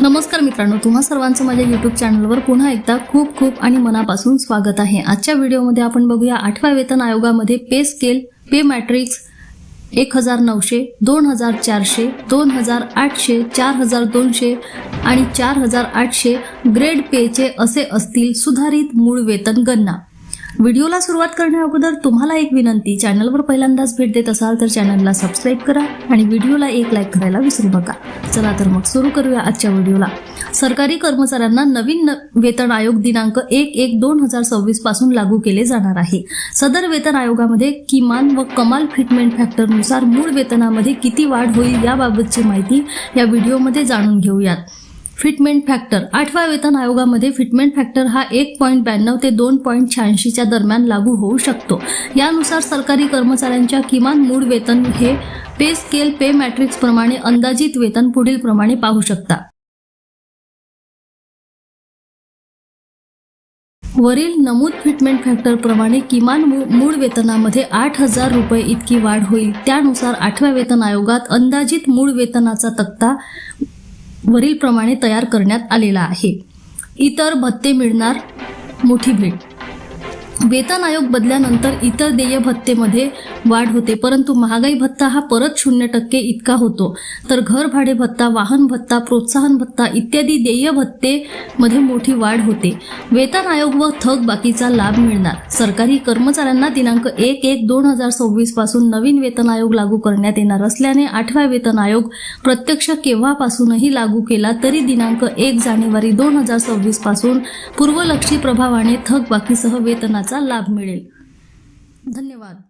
नमस्कार मित्रांनो तुम्हा सर्वांचं माझ्या युट्यूब चॅनलवर पुन्हा एकदा खूप खूप आणि मनापासून स्वागत आहे. आजच्या व्हिडिओमध्ये आपण बघूया आठव्या वेतन आयोगामध्ये पे स्केल पे मॅट्रिक्स एक हजार नऊशे दोन हजार चारशे दोन हजार आठशे चार हजार दोनशे आणि चार हजार आठशे ग्रेड पेचे असे असतील सुधारित मूळ वेतन गणना. व्हिडिओला सुरुवात करण्या अगोदर तुम्हाला एक विनंती. चॅनलवर पहिल्यांदाच भेट देत असाल तर चॅनलला सबस्क्राईब करा आणि व्हिडिओला एक लाईक करायला विसरू नका. चला तर मग सुरू करूया आजच्या व्हिडिओला. सरकारी कर्मचाऱ्यांना नवीन वेतन आयोग दिनांक एक एक दोन हजार सव्वीसपासून लागू केले जाणार आहे. सदर वेतन आयोगामध्ये किमान व कमाल फिटमेंट फॅक्टरनुसार मूळ वेतनामध्ये किती वाढ होईल याबाबतची माहिती या व्हिडिओमध्ये जाणून घेऊयात. फिटमेंट फॅक्टर आठव्या वेतन आयोगामध्ये फिटमेंट फॅक्टर हा एक पॉईंट ब्याण्णव ते दोन पॉईंट शहाऐंशीच्या दरम्यान लागू होऊ शकतो. यानुसार सरकारी कर्मचाऱ्यांच्या किमान मूळ वेतन हे पे स्केल पे मॅट्रिक्स प्रमाणे अंदाजित वेतन पुढील प्रमाणे पाहू शकता. वरील नमूद फिटमेंट फॅक्टरप्रमाणे किमान मूळ वेतनामध्ये आठ हजार रुपये इतकी वाढ होईल. त्यानुसार आठव्या वेतन आयोगात अंदाजित मूळ वेतनाचा तक्ता वरील प्रमाणे तयार करण्यात आलेला आहे. इतर भत्ते मिळणार मोठी भेट. वेतन आयोग बदल्यानंतर इतर देय भत्तेमध्ये वाढ होते. परंतु महागाई भत्ता हा परत शून्य टक्के इतका होतो. तर घर भाडे भत्ता वाहन भत्ता प्रोत्साहन भत्ता इत्यादी देय भत्ते मध्ये मोठी वाढ होते. वेतन आयोग व थक बाकीचा लाभ मिळणार. सरकारी कर्मचाऱ्यांना दिनांक एक एक दोन हजार सव्वीसपासून नवीन वेतन आयोग लागू करण्यात येणार असल्याने आठवा वेतन आयोग प्रत्यक्ष केव्हापासूनही लागू केला तरी दिनांक एक जानेवारी दोन हजार सव्वीसपासून पूर्वलक्षी प्रभावाने थकबाकीसह वेतनाचा लाभ मिळेल. धन्यवाद.